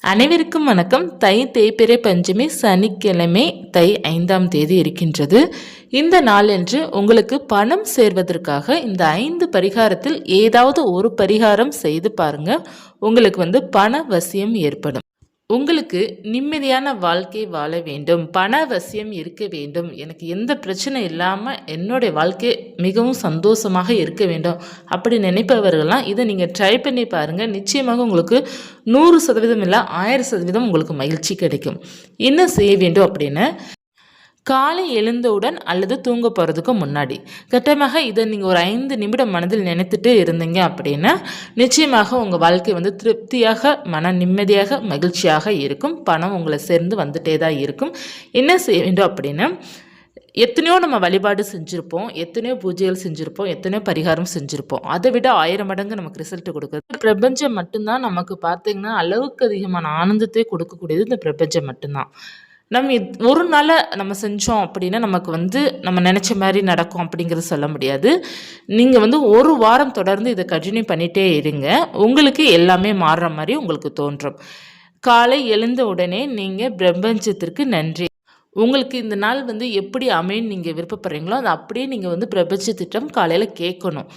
அனைவருக்கும் வணக்கம். தை தேய்பிறை பஞ்சமி சனிக்கிழமை தை ஐந்தாம் தேதி இருக்கின்றது. இந்த நாளன்று உங்களுக்கு பணம் சேர்வதற்காக இந்த ஐந்து பரிகாரத்தில் ஏதாவது ஒரு பரிகாரம் செய்து பாருங்க. உங்களுக்கு வந்து பண வசியம் ஏற்படும். உங்களுக்கு நிம்மதியான வாழ்க்கை வாழ வேண்டும். பண அவசியம் இருக்க வேண்டும். எனக்கு எந்த பிரச்சனை இல்லாமல் என்னுடைய வாழ்க்கை மிகவும் சந்தோஷமாக இருக்க வேண்டும். அப்படி நினைப்பவர்கள்லாம் இதை நீங்கள் ட்ரை பண்ணி பாருங்கள் நிச்சயமாக உங்களுக்கு நூறு சதவீதம் இல்லை ஆயிரம் சதவீதம் உங்களுக்கு மகிழ்ச்சி கிடைக்கும். என்ன செய்ய வேண்டும் அப்படின்னு காலை எழுந்தவுடன் அல்லது தூங்க போகிறதுக்கு முன்னாடி. கட்டமாக இதை நீங்கள் ஒரு ஐந்து நிமிடம் மனதில் நினைத்துட்டு இருந்தீங்க அப்படின்னா நிச்சயமாக உங்கள் வாழ்க்கை வந்து திருப்தியாக மன நிம்மதியாக மகிழ்ச்சியாக இருக்கும். பணம் உங்களை சேர்ந்து வந்துட்டே தான் இருக்கும். என்ன செய்ய வேண்டும் அப்படின்னா எத்தனையோ நம்ம வழிபாடு செஞ்சுருப்போம் எத்தனையோ பூஜைகள் செஞ்சுருப்போம் எத்தனையோ பரிகாரம் செஞ்சுருப்போம். அதை விட ஆயிரம் மடங்கு நமக்கு ரிசல்ட் கொடுக்குது. பிரபஞ்சம் மட்டும்தான் நமக்கு பார்த்தீங்கன்னா அளவுக்கு அதிகமான ஆனந்தத்தை கொடுக்கக்கூடியது இந்த பிரபஞ்சம் மட்டும்தான். நம்ம ஒரு நாளை நம்ம செஞ்சோம் அப்படின்னா நமக்கு வந்து நம்ம நினச்ச மாதிரி நடக்கும் அப்படிங்கிறது சொல்ல முடியாது. நீங்கள் வந்து ஒரு வாரம் தொடர்ந்து இதை கண்டினியூ பண்ணிகிட்டே இருங்க. உங்களுக்கு எல்லாமே மாறுற மாதிரி உங்களுக்கு தோன்றும். காலை எழுந்த உடனே நீங்கள் பிரபஞ்சத்திற்கு நன்றி. உங்களுக்கு இந்த நாள் வந்து எப்படி அமைன்னு நீங்கள் விருப்பப்படுறீங்களோ அது அப்படியே நீங்கள் வந்து பிரபஞ்சத்திட்டம் காலையில் கேட்கணும்.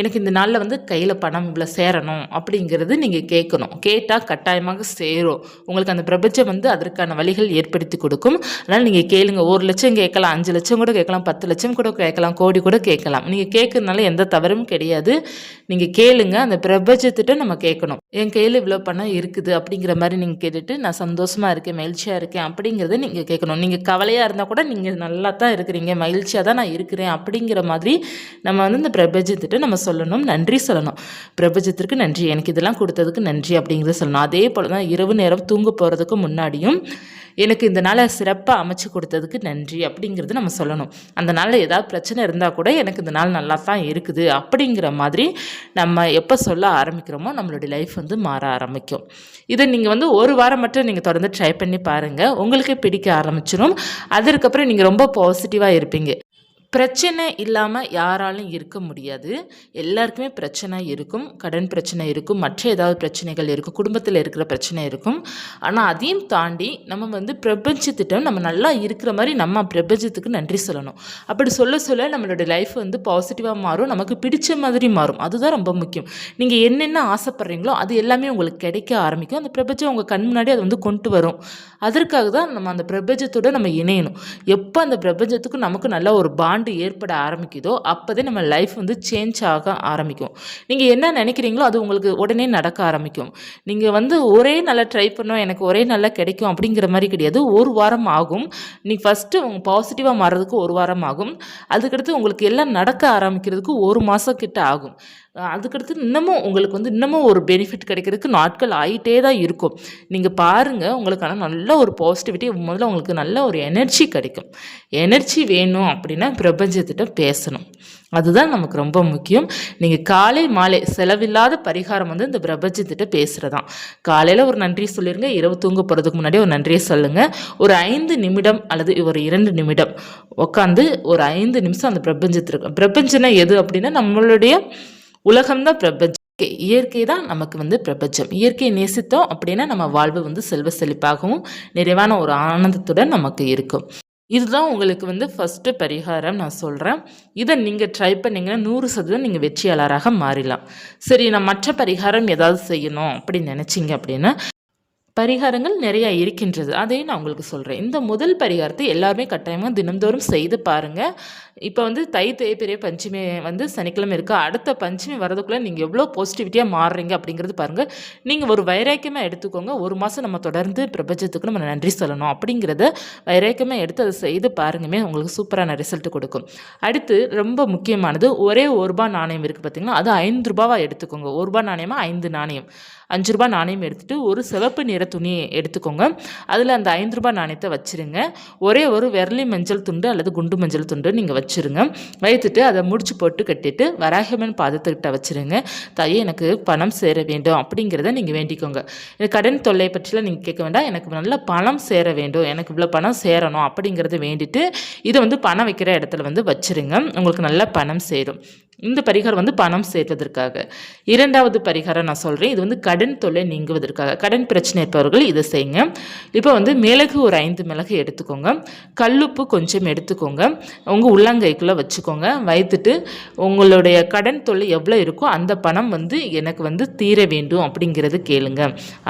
எனக்கு இந்த நாளில் வந்து கையில் பணம் இவ்வளோ சேரணும் அப்படிங்கிறது நீங்கள் கேட்கணும். கேட்டால் கட்டாயமாக சேரும். உங்களுக்கு அந்த பிரபஞ்சம் வந்து அதற்கான வழிகள் ஏற்படுத்தி கொடுக்கும். அதனால் நீங்கள் கேளுங்க. ஒரு லட்சம் கேட்கலாம் அஞ்சு லட்சம் கூட கேட்கலாம் பத்து லட்சம் கூட கேட்கலாம் கோடி கூட கேட்கலாம். நீங்கள் கேட்கறதுனால எந்த தவறும் கிடையாது. நீங்கள் கேளுங்க. அந்த பிரபஞ்சத்திட்ட நம்ம கேட்கணும். என் கையில் இவ்வளோ பணம் இருக்குது அப்படிங்கிற மாதிரி நீங்கள் கேட்டுட்டு நான் சந்தோஷமாக இருக்கேன் மகிழ்ச்சியாக இருக்கேன் அப்படிங்கிறத நீங்கள் கேட்கணும். நீங்கள் கவலையாக இருந்தால் கூட நீங்கள் நல்லா தான் இருக்கிறீங்க மகிழ்ச்சியாக தான் நான் இருக்கிறேன் அப்படிங்கிற மாதிரி நம்ம வந்து இந்த பிரபஞ்சத்திட்ட நம்ம சொல்லணும் நன்றி சொல்லணும். பிரபஞ்சத்திற்கு நன்றி. எனக்கு இதெல்லாம் கொடுத்ததுக்கு நன்றி அப்படிங்கிறத சொல்லணும். அதே போல் தான் இரவு நேரம் தூங்க போகிறதுக்கு முன்னாடியும் எனக்கு இந்த நாளை சிறப்பாக அமைச்சு கொடுத்ததுக்கு நன்றி அப்படிங்கிறது நம்ம சொல்லணும். அந்த நாளில் ஏதாவது பிரச்சனை இருந்தால் கூட எனக்கு இந்த நாள் நல்லா தான் இருக்குது அப்படிங்கிற மாதிரி நம்ம எப்போ சொல்ல ஆரம்பிக்கிறோமோ நம்மளுடைய லைஃப் வந்து மாற ஆரம்பிக்கும். இதை நீங்கள் வந்து ஒரு வாரம் மட்டும் நீங்கள் தொடர்ந்து ட்ரை பண்ணி பாருங்கள் உங்களுக்கே பிடிக்க ஆரம்பிச்சிடும் அதற்கப்புறம் நீங்கள் ரொம்ப பாசிட்டிவாக இருப்பீங்க. பிரச்சனை இல்லாமல் யாராலும் இருக்க முடியாது. எல்லாருக்குமே பிரச்சனை இருக்கும் கடன் பிரச்சனை இருக்கும் மற்ற ஏதாவது பிரச்சனைகள் இருக்கும் குடும்பத்தில் இருக்கிற பிரச்சனை இருக்கும். ஆனால் அதையும் தாண்டி நம்ம வந்து பிரபஞ்சத்திட்டம் நம்ம நல்லா இருக்கிற மாதிரி நம்ம பிரபஞ்சத்துக்கு நன்றி சொல்லணும். அப்படி சொல்ல சொல்ல நம்மளோட லைஃப் வந்து பாசிட்டிவாக மாறும் நமக்கு பிடிச்ச மாதிரி மாறும். அதுதான் ரொம்ப முக்கியம். நீங்கள் என்னென்ன ஆசைப்பட்றீங்களோ அது எல்லாமே உங்களுக்கு கிடைக்க ஆரம்பிக்கும். அந்த பிரபஞ்சம் உங்கள் கண் முன்னாடி அது வந்து கொண்டு வரும். அதற்காக தான் நம்ம அந்த பிரபஞ்சத்தோட நம்ம இணையணும். எப்போ அந்த பிரபஞ்சத்துக்கும் நமக்கு நல்ல ஒரு பாண்ட் ஏற்பட ஆரம்பிக்குதோ அப்போதே நம்ம லைஃப் வந்து சேஞ்ச் ஆக ஆரம்பிக்கும். நீங்கள் என்ன நினைக்கிறீங்களோ அது உங்களுக்கு உடனே நடக்க ஆரம்பிக்கும். நீங்கள் வந்து ஒரே நல்லா ட்ரை பண்ணோம் எனக்கு ஒரே நல்லா கிடைக்கும் அப்படிங்கிற மாதிரி கிடையாது. ஒரு வாரம் ஆகும். நீ ஃபஸ்ட்டு உங்க பாசிட்டிவாக மாறுறதுக்கு ஒரு வாரம் ஆகும். அதுக்கடுத்து உங்களுக்கு எல்லாம் நடக்க ஆரம்பிக்கிறதுக்கு ஒரு மாதம் கிட்ட ஆகும். அதுக்கடுத்து இன்னமும் உங்களுக்கு வந்து இன்னமும் ஒரு பெனிஃபிட் கிடைக்கிறதுக்கு நாட்கள் ஆகிட்டே தான் இருக்கும். நீங்கள் பாருங்கள் உங்களுக்கான நல்ல ஒரு பாசிட்டிவிட்டி முதல்ல உங்களுக்கு நல்ல ஒரு எனர்ஜி கிடைக்கும். எனர்ஜி வேணும் அப்படின்னா பிரபஞ்சத்திட்ட பேசணும். அதுதான் நமக்கு ரொம்ப முக்கியம். நீங்கள் காலை மாலை செலவில்லாத பரிகாரம் வந்து இந்த பிரபஞ்சத்திட்ட பேசுகிறதான் காலையில் ஒரு நன்றி சொல்லிடுங்க இரவு தூங்க போகிறதுக்கு முன்னாடி ஒரு நன்றியை சொல்லுங்கள் ஒரு ஐந்து நிமிடம் அல்லது ஒரு இரண்டு நிமிடம் உட்காந்து ஒரு ஐந்து நிமிஷம் அந்த பிரபஞ்சத்திற்கு பிரபஞ்சனா எது அப்படின்னா நம்மளுடைய உலகம்தான் பிரபஞ்சம். இயற்கை. தான் நமக்கு வந்து பிரபஞ்சம். இயற்கையை நேசித்தோம் அப்படின்னா நம்ம வாழ்வு வந்து செல்வ செழிப்பாகவும் நிறைவான ஒரு ஆனந்தத்துடன் நமக்கு இருக்கும். இதுதான் உங்களுக்கு வந்து ஃபஸ்ட்டு பரிகாரம் நான் சொல்கிறேன் இதை நீங்கள் ட்ரை பண்ணிங்கன்னா நூறு சதவீதம் நீங்கள் வெற்றியாளராக மாறிடலாம் சரி நான் மற்ற பரிகாரம் ஏதாவது செய்யணும் அப்படின்னு நினச்சிங்க அப்படின்னா பரிகாரங்கள் நிறையா இருக்கின்றது. அதையும் நான் உங்களுக்கு சொல்கிறேன் இந்த முதல் பரிகாரத்தை எல்லாருமே கட்டாயமாக தினந்தோறும் செய்து பாருங்கள் இப்போ வந்து தை தேய்பிரிய பஞ்சமி வந்து சனிக்கிழமை இருக்குது அடுத்த பஞ்சமி வரதுக்குள்ளே நீங்கள் எவ்வளோ பாசிட்டிவிட்டியாக மாறுறீங்க அப்படிங்கிறது பாருங்கள் நீங்கள் ஒரு வைராக்கியமாக எடுத்துக்கோங்க. ஒரு மாதம் நம்ம தொடர்ந்து பிரபஞ்சத்துக்கு நம்ம நன்றி சொல்லணும் அப்படிங்கிறத வைராக்கியமாக எடுத்து அதை செய்து பாருங்கமே. உங்களுக்கு சூப்பரான ரிசல்ட் கொடுக்கும். அடுத்து ரொம்ப முக்கியமானது ஒரே ஒரு ரூபா நாணயம் இருக்குது பார்த்திங்கன்னா அது ஐந்து ரூபாவாக எடுத்துக்கோங்க. ஒரு ரூபா நாணயமாக ஐந்து நாணயம். அஞ்சு ரூபாய் நாணயம் எடுத்துகிட்டு ஒரு சிவப்பு நிற துணியை எடுத்துக்கோங்க. அதில் அந்த ஐந்து ரூபாய் நாணயத்தை வச்சுருங்க. ஒரே ஒரு விரலி மஞ்சள் துண்டு அல்லது குண்டு மஞ்சள் துண்டு நீங்கள் வச்சுருங்க. வைத்துட்டு அதை முடிச்சு போட்டு கட்டிட்டு வராகமன் பாதத்துக்கிட்ட வச்சுருங்க. தாயே எனக்கு பணம் சேர வேண்டும் அப்படிங்கிறத நீங்கள் வேண்டிக்கோங்க. இந்த கடன் தொல்லை பற்றிலாம் நீங்கள் கேட்க வேண்டாம். எனக்கு நல்ல பணம் சேர வேண்டும். எனக்கு இவ்வளோ பணம் சேரணும் அப்படிங்கிறத வேண்டிட்டு இதை வந்து பணம் வைக்கிற இடத்துல வந்து வச்சுருங்க. உங்களுக்கு நல்ல பணம் சேரும். இந்த பரிகாரம் வந்து பணம் சேர்வதற்காக இரண்டாவது பரிகாரம் நான் சொல்கிறேன் இது வந்து கடன் தொல்லை நீங்குவதற்காக. கடன் பிரச்சனை இருப்பவர்கள் இதை செய்யுங்க. இப்போ வந்து மிளகு ஒரு ஐந்து மிளகு எடுத்துக்கோங்க. கல்லுப்பு கொஞ்சம் எடுத்துக்கோங்க. உங்கள் உள்ளங்கைக்குள்ளே வச்சுக்கோங்க. வைத்துட்டு உங்களுடைய கடன் தொல்லை எவ்வளோ இருக்கோ அந்த பணம் வந்து எனக்கு வந்து தீர வேண்டும் அப்படிங்கிறது கேளுங்க.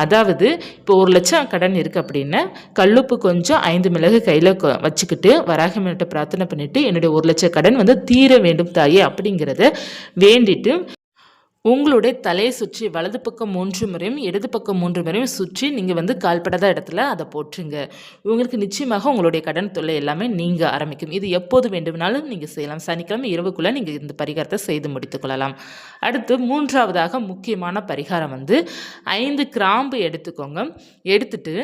அதாவது இப்போ ஒரு லட்சம் கடன் இருக்குது அப்படின்னா கல்லுப்பு கொஞ்சம் ஐந்து மிளகு கையில் வச்சுக்கிட்டு வராகமிட்ட பிரார்த்தனை பண்ணிவிட்டு என்னுடைய ஒரு லட்சம் கடன் வந்து தீர வேண்டும் தாயே அப்படிங்கிறது. வேண்டிட்டு உங்களுடைய தலையை சுற்றி வலது பக்கம் மூன்று முறையும் இடது பக்கம் மூன்று முறையும் சுற்றி நீங்கள் வந்து கால்படாத இடத்துல அதை போட்டுருங்க உங்களுக்கு நிச்சயமாக உங்களுடைய கடன் தொல்லை எல்லாமே நீங்கள் ஆரம்பிக்கும். இது எப்போது வேண்டுமானாலும் நீங்கள் செய்யலாம். சனிக்கிழமை இரவுக்குள்ளே நீங்கள் இந்த பரிகாரத்தை செய்து முடித்துக்கொள்ளலாம் அடுத்து மூன்றாவதாக முக்கியமான பரிகாரம் வந்து ஐந்து கிராம்பு எடுத்துக்கோங்க. எடுத்துட்டு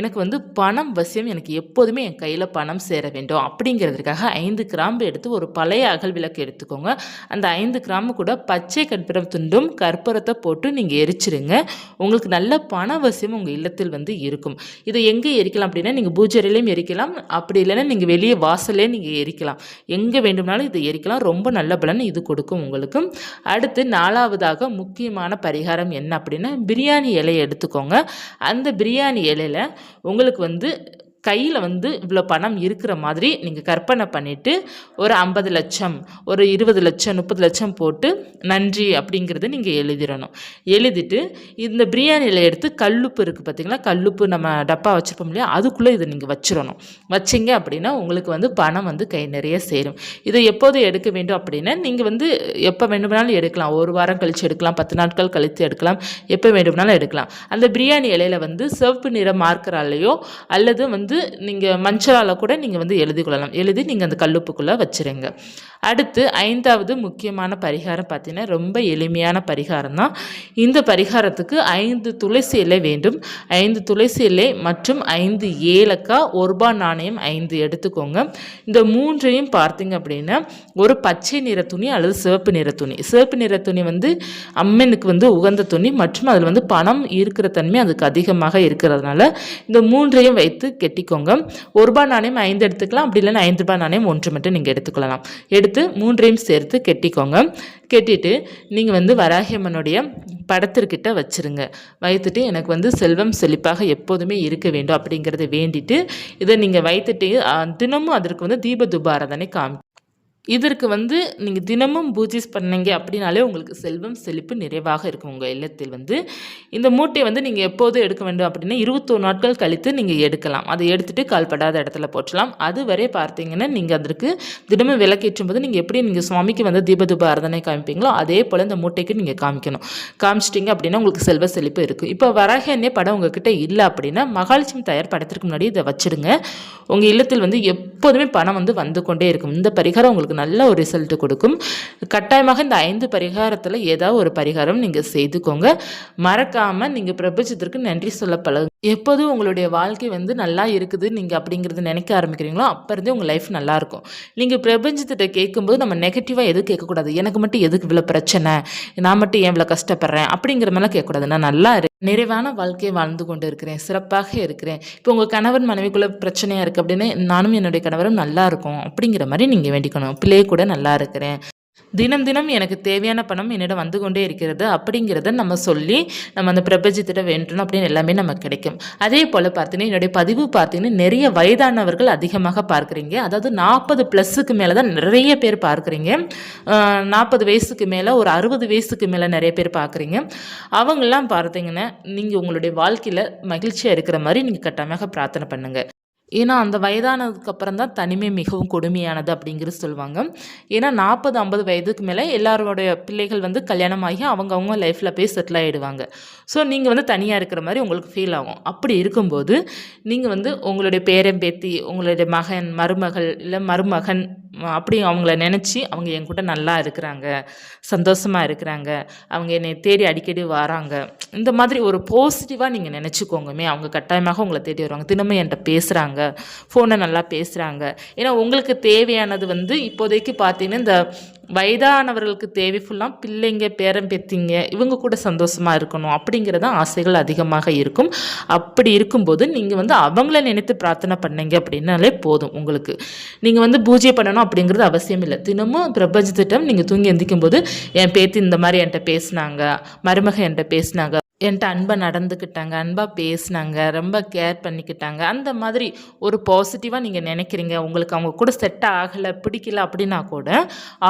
எனக்கு வந்து பணம் வசியம் எனக்கு எப்போதுமே என் கையில் பணம் சேர வேண்டும். அப்படிங்கிறதுக்காக ஐந்து கிராம்பு எடுத்து ஒரு பழைய அகல் விளக்கு எடுத்துக்கோங்க. அந்த ஐந்து கிராம்பு கூட பச்சை கற்பூரம் இருந்தும் கற்பூரத்தை போட்டு நீங்கள் எரிச்சிருங்க. உங்களுக்கு நல்ல பண உங்கள் இல்லத்தில் வந்து இருக்கும். இதை எங்கே எரிக்கலாம் அப்படின்னா நீங்கள் பூஜரிலையும் எரிக்கலாம். அப்படி இல்லைன்னா நீங்கள் வெளியே வாசலே நீங்கள் எரிக்கலாம். எங்கே வேண்டும்னாலும் இதை எரிக்கலாம். ரொம்ப நல்ல பலன் இது கொடுக்கும் உங்களுக்கு. அடுத்து நாலாவதாக முக்கியமான பரிகாரம் என்ன அப்படின்னா பிரியாணி இலையை எடுத்துக்கோங்க. அந்த பிரியாணி இலையில உங்களுக்கு வந்து கையில் வந்து இவ்வளோ பணம் இருக்கிற மாதிரி நீங்கள் கற்பனை பண்ணிவிட்டு ஒரு ஐம்பது லட்சம் ஒரு இருபது லட்சம் முப்பது லட்சம் போட்டு நன்றி அப்படிங்கிறத நீங்கள் எழுதிடணும். எழுதிட்டு இந்த பிரியாணியில் எடுத்து கல்லுப்பு இருக்குது பார்த்திங்களா கல்லுப்பு நம்ம டப்பா வச்சுருப்போம் இல்லையா? அதுக்குள்ளே இதை நீங்கள் வச்சிடணும். வச்சிங்க அப்படின்னா உங்களுக்கு வந்து பணம் வந்து கை நிறைய சேரும். இதை எப்போது எடுக்க வேண்டும் அப்படின்னா நீங்கள் வந்து எப்போ வேண்டுமானாலும் எடுக்கலாம். ஒரு வாரம் கழித்து எடுக்கலாம் பத்து நாட்கள் கழித்து எடுக்கலாம் எப்போ வேண்டுமானாலும் எடுக்கலாம். அந்த பிரியாணி இலையில வந்து சிவப்பு நிற மார்க்கராலேயோ அல்லது வந்து நீங்கள் மஞ்சளால் கூட நீங்கள் வந்து எழுதி கொள்ளலாம். எழுதி நீங்கள் அந்த கல்லுப்புக்குள்ளே வச்சுருங்க. அடுத்து ஐந்தாவது முக்கியமான பரிகாரம் பார்த்தீங்கன்னா ரொம்ப எளிமையான பரிகாரம் தான் இந்த பரிகாரத்துக்கு ஐந்து துளசி இலை வேண்டும். ஐந்து துளசி இலை மற்றும் ஐந்து ஏலக்காய் ஒரு ரூபாய் நாணயம் ஐந்து எடுத்துக்கோங்க. இந்த மூன்றையும் பார்த்தீங்க அப்படின்னா ஒரு பச்சை நிற துணி அல்லது சிவப்பு நிற துணி. சிவப்பு நிற துணி வந்து அம்மனுக்கு வந்து உகந்த துணி மற்றும் அதில் வந்து பணம் இருக்கிற தன்மை அதுக்கு அதிகமாக இருக்கிறதுனால இந்த மூன்றையும் வைத்து கெட்டி கட்டிக்கோங்க ஒரு ரூபாய் நாணயம் ஐந்து எடுத்துக்கலாம். அப்படி இல்லைன்னா ஐந்து ரூபாய் நாணயம் ஒன்று மட்டும் நீங்கள் எடுத்துக்கொள்ளலாம். எடுத்து மூன்றையும் சேர்த்து கெட்டிக்கோங்க. கெட்டிட்டு நீங்கள் வந்து வராகியம்மனுடைய படத்திற்கிட்ட வச்சுருங்க. வைத்துட்டு எனக்கு வந்து செல்வம் செழிப்பாக எப்போதுமே இருக்க வேண்டும் அப்படிங்கிறத வேண்டிட்டு இதை நீங்கள் வைத்துட்டு தினமும் அதற்கு வந்து தீப துபாரதனை காமி இதற்கு வந்து நீங்கள் தினமும் பூஜைஸ் பண்ணீங்க அப்படின்னாலே உங்களுக்கு செல்வம் செழிப்பு நிறைவாக இருக்கும் உங்கள் இல்லத்தில் வந்து. இந்த மூட்டையை வந்து நீங்கள் எப்போது எடுக்க வேண்டும் அப்படின்னா இருபத்தோரு நாட்கள் கழித்து நீங்கள் எடுக்கலாம். அதை எடுத்துகிட்டு கால்படாத இடத்துல போற்றலாம். அதுவரை பார்த்தீங்கன்னா நீங்கள் அதற்கு தினமும் விளக்கேற்றும் போது நீங்கள் எப்படி நீங்கள் சுவாமிக்கு வந்து தீபதூப ஆராதனை காமிப்பீங்களோ அதே போல் இந்த மூட்டைக்கு நீங்கள் காமிக்கணும். காமிச்சிட்டிங்க அப்படின்னா உங்களுக்கு செல்வ செழிப்பு இருக்குது இப்போ வராக படம் உங்ககிட்ட இல்லை அப்படின்னா மகாலட்சுமி தயார் படத்திற்கு முன்னாடி இதை வச்சிடுங்க உங்கள் இல்லத்தில் வந்து எப்போதுமே பணம் வந்து வந்து கொண்டே இருக்கும். இந்த பரிகாரம் உங்களுக்கு நல்ல ஒரு ரிசல்ட் கொடுக்கும். கட்டாயமாக இந்த ஐந்து பரிகாரத்தில் ஏதாவது ஒரு பரிகாரம் நீங்கள் செய்துக்கோங்க. மறக்காமல் நீங்கள் பிரபஞ்சத்திற்கு நன்றி சொல்ல பழகு எப்போதும் உங்களுடைய வாழ்க்கை வந்து நல்லா இருக்குது நீங்கள் அப்படிங்கிறது நினைக்க ஆரம்பிக்கிறீங்களோ அப்போ இருந்தே உங்கள் லைஃப் நல்லாயிருக்கும் நீங்கள் பிரபஞ்சத்திட்ட கேட்கும்போது நம்ம நெகட்டிவாக எதுவும் கேட்கக்கூடாது. எனக்கு மட்டும் எதுக்கு இவ்வளோ பிரச்சனை? நான் மட்டும் ஏன் இவ்வளோ கஷ்டப்படுறேன்? அப்படிங்கிற மாதிரிலாம் கேட்கக்கூடாது. நான் நல்லா இரு நிறைவான வாழ்க்கையை வாழ்ந்து கொண்டு இருக்கிறேன். சிறப்பாக இருக்கிறேன். இப்போ உங்கள் கணவன் மனைவிக்குள்ளே பிரச்சனையாக இருக்குது அப்படின்னு நானும் என்னுடைய கணவரும் நல்லா இருக்கும் அப்படிங்கிற மாதிரி நீங்கள் வேண்டிக்கணும். பிள்ளைய கூட நல்லா இருக்கிறேன். தினம் தினம் எனக்கு தேவையான பணம் என்னிடம் வந்து கொண்டே இருக்கிறது அப்படிங்கிறத நம்ம சொல்லி நம்ம அந்த பிரபஞ்சத்திட்ட வேண்டணும் அப்படின்னு எல்லாமே நமக்கு கிடைக்கும். அதே போல் பார்த்தீங்கன்னா என்னுடைய பதிவு பார்த்தீங்கன்னா நிறைய வயதானவர்கள் அதிகமாக பார்க்குறீங்க. அதாவது நாற்பது ப்ளஸ்ஸுக்கு மேலே தான் நிறைய பேர் பார்க்குறீங்க. நாற்பது வயசுக்கு மேலே ஒரு அறுபது வயசுக்கு மேலே நிறைய பேர் பார்க்குறீங்க. அவங்கெல்லாம் பார்த்தீங்கன்னா நீங்கள் உங்களுடைய வாழ்க்கையில் மகிழ்ச்சியாக இருக்கிற மாதிரி நீங்கள் கட்டாயமாக பிரார்த்தனை பண்ணுங்கள் ஏன்னா அந்த வயதானதுக்கு அப்புறம் தான் தனிமை மிகவும் கொடுமையானது அப்படிங்கிறது சொல்லுவாங்க. ஏன்னா நாற்பது ஐம்பது வயதுக்கு மேலே எல்லாரோடைய பிள்ளைகள் வந்து கல்யாணம் ஆகி அவங்கவுங்க லைஃப்பில் போய் செட்டில் ஆகிடுவாங்க ஸோ நீங்கள் வந்து தனியாக இருக்கிற மாதிரி உங்களுக்கு ஃபீல் ஆகும். அப்படி இருக்கும்போது நீங்கள் வந்து உங்களுடைய பேரன் பேத்தி உங்களுடைய மகன் மருமகள் இல்லை மருமகன் அப்படி அவங்கள நினச்சி அவங்க என் கூட நல்லா இருக்கிறாங்க சந்தோஷமாக இருக்கிறாங்க அவங்க என்னை தேடி அடிக்கடி வராங்க. இந்த மாதிரி ஒரு பாசிட்டிவாக நீங்கள் நினச்சிக்கோங்கமே. அவங்க கட்டாயமாக உங்களை தேடி வருவாங்க. தினமும் என்கிட்ட பேசுகிறாங்க ஃபோனை நல்லா பேசுகிறாங்க ஏன்னா உங்களுக்கு தேவையானது வந்து இப்போதைக்கு பார்த்தீங்கன்னா இந்த வயதானவர்களுக்கு தேவை ஃபுல்லாக பிள்ளைங்க பேரன் பெத்திங்க இவங்க கூட சந்தோஷமாக இருக்கணும் அப்படிங்கிறத ஆசைகள் அதிகமாக இருக்கும். அப்படி இருக்கும்போது நீங்கள் வந்து அவங்கள நினைத்து பிரார்த்தனை பண்ணீங்க அப்படின்னாலே போதும் உங்களுக்கு. நீங்கள் வந்து பூஜை பண்ணணும் அப்படிங்கிறது அவசியம் இல்லை. தினமும் பிரபஞ்சத்திட்டம் நீங்கள் தூங்கி எந்திக்கும் போது என் பேத்தி இந்த மாதிரி என்கிட்ட பேசினாங்க மருமக என்கிட்ட பேசினாங்க என்கிட்ட அன்பாக நடந்துக்கிட்டாங்க அன்பாக பேசினாங்க ரொம்ப கேர் பண்ணிக்கிட்டாங்க. அந்த மாதிரி ஒரு பாசிட்டிவாக நீங்கள் நினைக்கிறீங்க உங்களுக்கு அவங்க கூட செட் ஆகலை பிடிக்கல அப்படின்னா கூட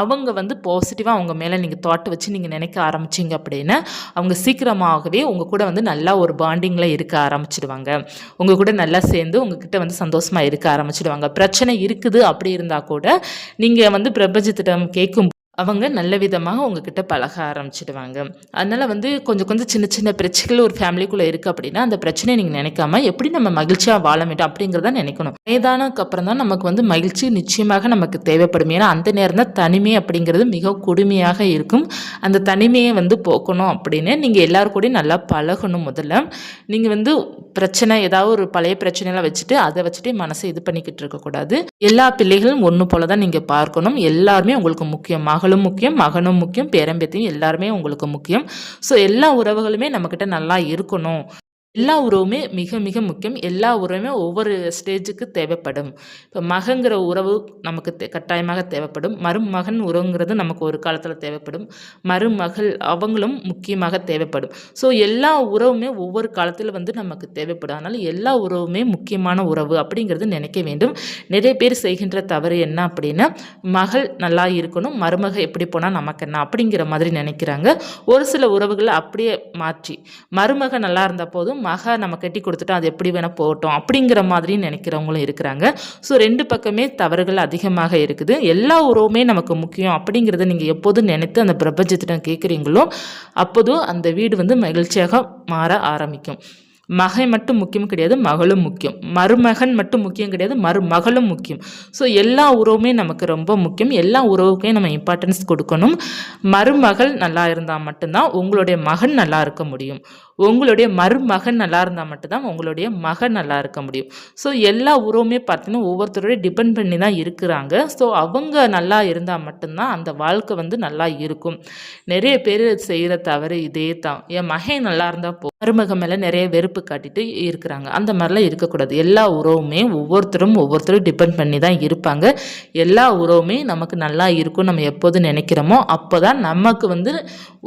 அவங்க வந்து பாசிட்டிவாக அவங்க மேலே நீங்கள் தாட் வச்சு நீங்கள் நினைக்க ஆரம்பிச்சிங்க அப்படின்னா அவங்க சீக்கிரமாகவே உங்கள் கூட வந்து நல்லா ஒரு பாண்டிங்கில் இருக்க ஆரம்பிச்சிடுவாங்க. உங்கள் கூட நல்லா சேர்ந்து உங்ககிட்ட வந்து சந்தோஷமாக இருக்க ஆரம்பிச்சிடுவாங்க. பிரச்சனை இருக்குது அப்படி இருந்தால் கூட நீங்கள் வந்து பிரபஞ்சத்திடம் கேட்கும் அவங்க நல்ல விதமாக உங்ககிட்ட பழக ஆரம்பிச்சிடுவாங்க. அதனால் வந்து கொஞ்சம் கொஞ்சம் சின்ன சின்ன பிரச்சனைகள் ஒரு ஃபேமிலிக்குள்ளே இருக்குது அப்படின்னா அந்த பிரச்சனையை நீங்கள் நினைக்காம எப்படி நம்ம மகிழ்ச்சியாக வாழ வேண்டும் அப்படிங்கிறத நினைக்கணும். வயதானதுக்கு அப்புறம் தான் நமக்கு வந்து மகிழ்ச்சி நிச்சயமாக நமக்கு தேவைப்படும். ஏன்னா அந்த நேரம் தான் தனிமை அப்படிங்கிறது மிக கொடுமையாக இருக்கும். அந்த தனிமையை வந்து போக்கணும் அப்படின்னு நீங்கள் எல்லாரும் கூடயும் நல்லா பழகணும் முதல்ல. நீங்கள் வந்து பிரச்சனை ஏதாவது ஒரு பழைய பிரச்சனையெல்லாம் வச்சுட்டு அதை வச்சுட்டு மனசை இது பண்ணிக்கிட்டு இருக்கக்கூடாது. எல்லா பிள்ளைகளும் ஒன்று போல தான் நீங்கள் பார்க்கணும். எல்லாருமே உங்களுக்கு முக்கியமாக மகளும் முக்கியம் மகனும் முக்கியம் பேரம்பேத்தையும் எல்லாருமே உங்களுக்கு முக்கியம். ஸோ எல்லா உறவுகளுமே நம்மக்கிட்ட நல்லா இருக்கணும். எல்லா உறவுமே மிக மிக முக்கியம். எல்லா உறவுமே ஒவ்வொரு ஸ்டேஜுக்கு தேவைப்படும். இப்போ மகங்கிற உறவு நமக்கு தே கட்டாயமாக தேவைப்படும். மருமகன் உறவுங்கிறது நமக்கு ஒரு காலத்தில் தேவைப்படும். மருமகள் அவங்களும் முக்கியமாக தேவைப்படும். ஸோ எல்லா உறவுமே ஒவ்வொரு காலத்தில் வந்து நமக்கு தேவைப்படும். அதனால் எல்லா உறவுமே முக்கியமான உறவு அப்படிங்கிறது நினைக்க வேண்டும். நிறைய பேர் செய்கின்ற தவறு என்ன அப்படின்னா மகள் நல்லா இருக்கணும் மருமக எப்படி போனால் நமக்கு என்ன அப்படிங்கிற மாதிரி நினைக்கிறாங்க. ஒரு சில உறவுகளை அப்படியே மாற்றி மருமக நல்லா இருந்த போதும் மக நம்ம கட்டி கொடுத்துட்டோம் அது எப்படி வேணால் போகட்டும் அப்படிங்கிற மாதிரி நினைக்கிறவங்களும் இருக்கிறாங்க. ஸோ ரெண்டு பக்கமே தவறுகள் அதிகமாக இருக்குது. எல்லா உறவுமே நமக்கு முக்கியம் அப்படிங்கிறத நீங்கள் எப்போதும் நினைத்து அந்த பிரபஞ்சத்திடம் கேட்குறீங்களோ அப்போதும் அந்த வீடு வந்து மகிழ்ச்சியாக மாற ஆரம்பிக்கும். மகன் மட்டும் முக்கியம் கிடையாது மகளும் முக்கியம். மருமகன் மட்டும் முக்கியம் கிடையாது மருமகளும் முக்கியம். ஸோ எல்லா உறவுமே நமக்கு ரொம்ப முக்கியம். எல்லா உறவுக்கும் நம்ம இம்பார்ட்டன்ஸ் கொடுக்கணும். மருமகள் நல்லா இருந்தால் மட்டும்தான் உங்களுடைய மகன் நல்லா இருக்க முடியும். உங்களுடைய மருமகன் நல்லா இருந்தால் மட்டும்தான் உங்களுடைய மகன் நல்லா இருக்க முடியும். ஸோ எல்லா உறவுமே பார்த்தீங்கன்னா ஒவ்வொருத்தருடைய டிபெண்ட் பண்ணி தான் இருக்கிறாங்க. ஸோ அவங்க நல்லா இருந்தால் மட்டும்தான் அந்த வாழ்க்கை வந்து நல்லா இருக்கும். நிறைய பேர் செய்கிற தவறு இதே தான் என் மகன் நல்லா இருந்தால் போ மருமக மேலே நிறைய வெறுப்பு காட்டிட்டு இருக்கிறாங்க. அந்த மாதிரிலாம் இருக்கக்கூடாது. எல்லா உறவுமே ஒவ்வொருத்தரும் ஒவ்வொருத்தரும் டிபெண்ட் பண்ணி தான் இருப்பாங்க. எல்லா உறவுமே நமக்கு நல்லா இருக்கும் நம்ம எப்போது நினைக்கிறோமோ அப்போ தான் நமக்கு வந்து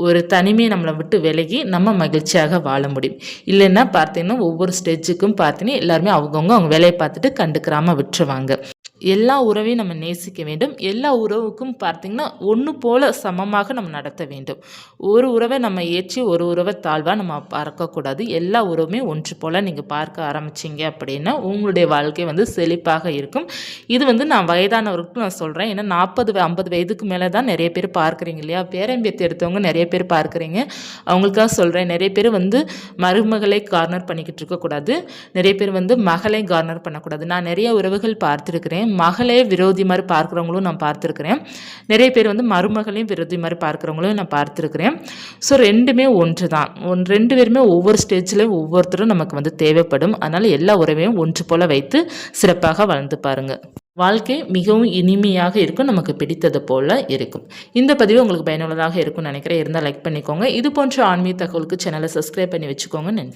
ஒரு தனிமையை நம்மளை விட்டு விலகி நம்ம மகிழ்ச்சியாக வாழ முடியும். இல்லைன்னா பார்த்தீங்கன்னா ஒவ்வொரு ஸ்டேஜுக்கும் பார்த்தீங்கன்னா எல்லாருமே அவங்கவுங்க அவங்க வேலையை பார்த்துட்டு கண்டுக்கிறாமல் விட்டுருவாங்க. எல்லா உறவையும் நம்ம நேசிக்க வேண்டும். எல்லா உறவுக்கும் பார்த்திங்கன்னா ஒன்று போல் சமமாக நம்ம நடத்த வேண்டும். ஒரு உறவை நம்ம ஏற்றி ஒரு உறவை தாழ்வாக நம்ம பார்க்கக்கூடாது. எல்லா உறவுமே ஒன்று போல் நீங்கள் பார்க்க ஆரம்பிச்சிங்க அப்படின்னா உங்களுடைய வாழ்க்கை வந்து செழிப்பாக இருக்கும். இது வந்து நான் வயதானவருக்கும் நான் சொல்கிறேன் ஏன்னா நாற்பது ஐம்பது வயதுக்கு மேலே தான் நிறைய பேர் பார்க்குறீங்க இல்லையா? பேரம்பியத்தை எடுத்தவங்க நிறைய பேர் பார்க்குறீங்க. அவங்களுக்காக சொல்கிறேன் நிறைய பேர் வந்து மருமகளை கார்னர் பண்ணிக்கிட்டு இருக்கக்கூடாது. நிறைய பேர் வந்து மகளை கார்னர் பண்ணக்கூடாது. நான் நிறைய உறவுகள் பார்த்துருக்கிறேன். மகளே விரோதி மாதிரி பார்க்குறவங்களும் நான் பார்த்துருக்குறேன். நிறைய பேர் வந்து மருமகளையும் விரோதி மாதிரி பார்க்குறவங்களும் நான் பார்த்துருக்குறேன். ஸோ ரெண்டுமே ஒன்று தான் ஒன் ரெண்டு பேருமே ஒவ்வொரு ஸ்டேஜ்லேயும் ஒவ்வொருத்தரும் நமக்கு வந்து தேவைப்படும். அதனால் எல்லா உறவையும் ஒன்று போல் வைத்து சிறப்பாக வளர்ந்து பாருங்கள் வாழ்க்கை மிகவும் இனிமையாக இருக்கும் நமக்கு பிடித்தது போல் இருக்கும். இந்த பதிவு உங்களுக்கு பயனுள்ளதாக இருக்கும்னு நினைக்கிறேன். இருந்தால் லைக் பண்ணிக்கோங்க. இது போன்ற ஆன்மீக தகவலுக்கு சேனலை சப்ஸ்கிரைப் பண்ணி வச்சுக்கோங்க. நன்றி.